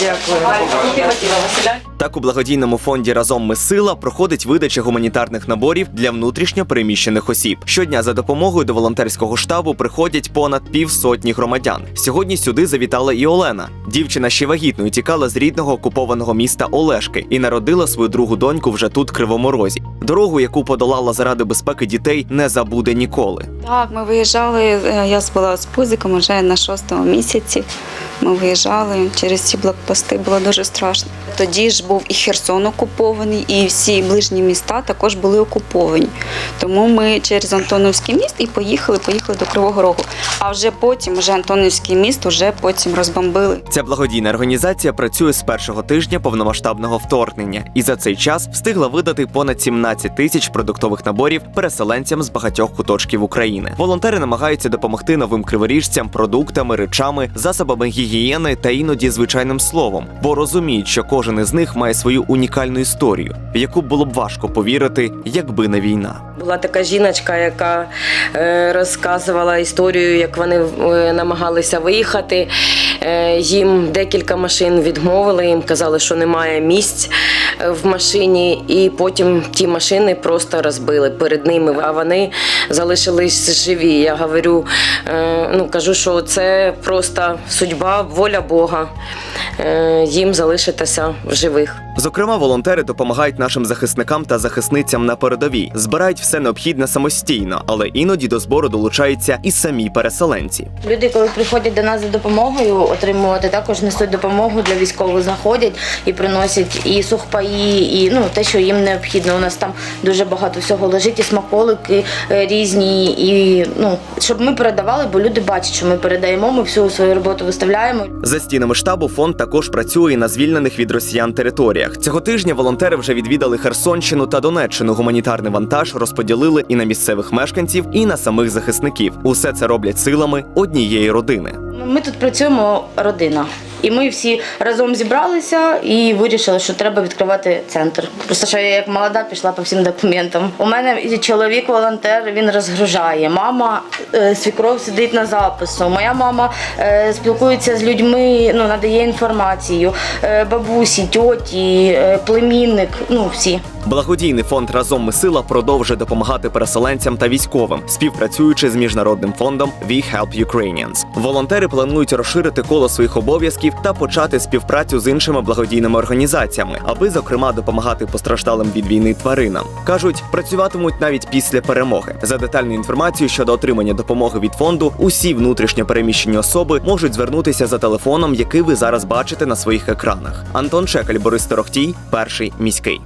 Дякую. Так у благодійному фонді Разом ми сила проходить видача гуманітарних наборів для внутрішньо переміщених осіб. Щодня за допомогою до волонтерського штабу приходять понад півсотні громадян. Сьогодні сюди завітала і Олена. Дівчина ще вагітною тікала з рідного окупованого міста Олешки і народила свою другу доньку вже тут, в Кривому Розі. Дорогу, яку подолала заради безпеки дітей, не забуде ніколи. Так, ми виїжджали. е, Я була з пузиком уже на шостому місяці. Ми виїжджали через ці блокпости, було дуже страшно. Тоді ж був і Херсон окупований, і всі ближні міста також були окуповані. Тому ми через Антоновський міст і поїхали, поїхали до Кривого Рогу. А вже потім, вже Антоновський міст, вже потім розбомбили. Ця благодійна організація працює з першого тижня повномасштабного вторгнення і за цей час встигла видати понад 17 тисяч продуктових наборів переселенцям з багатьох куточків України. Волонтери намагаються допомогти новим криворіжцям продуктами, речами, засобами гігієни та іноді звичайним словом, бо розуміють, що кожен із них має свою унікальну історію, в яку було б важко повірити, якби не війна. Була така жіночка, яка е, розказувала історію, як вони е, намагалися виїхати. Е, їм декілька машин відмовили, їм казали, що немає місць в машині, і потім ті машини просто розбили перед ними, а вони залишились живі. Я говорю, е, ну кажу, що це просто судьба, воля Бога. е, Їм залишитися в живих. Зокрема, волонтери допомагають нашим захисникам та захисницям на передовій, збирають все необхідне самостійно, але іноді до збору долучаються і самі переселенці. Люди, коли приходять до нас за допомогою отримувати, також несуть допомогу для військових, заходять і приносять і сухпаї, і ну те, що їм необхідно. У нас там дуже багато всього лежить, і смаколики е, різні, і ну щоб ми передавали, бо люди бачать, що ми передаємо. Ми всю свою роботу виставляємо. За стінами штабу фонд також працює на звільнених від росіян територіях. Цього тижня волонтери вже відвідали Херсонщину та Донеччину. Гуманітарний вантаж розподілили і на місцевих мешканців, і на самих захисників. Усе це роблять силами однієї родини. Ми тут працюємо родина. І ми всі разом зібралися і вирішили, що треба відкривати центр. Просто що я як молода пішла по всім документам. У мене чоловік волонтер, він розгружає. Мама свікров сидить на запису. Моя мама е, спілкується з людьми, ну надає інформацію. Е, бабусі, тьоті, е, племінник, ну всі. Благодійний фонд Разом ми сила продовжує допомагати переселенцям та військовим, співпрацюючи з міжнародним фондом We Help Ukrainians. Волонтери планують розширити коло своїх обов'язків та почати співпрацю з іншими благодійними організаціями, аби зокрема допомагати постраждалим від війни тваринам. кажуть, працюватимуть навіть після перемоги. За детальну інформацію щодо отримання допомоги від фонду, усі внутрішньо переміщені особи можуть звернутися за телефоном, який ви зараз бачите на своїх екранах. Антон Шекаль, Борис Торохтій, перший міський.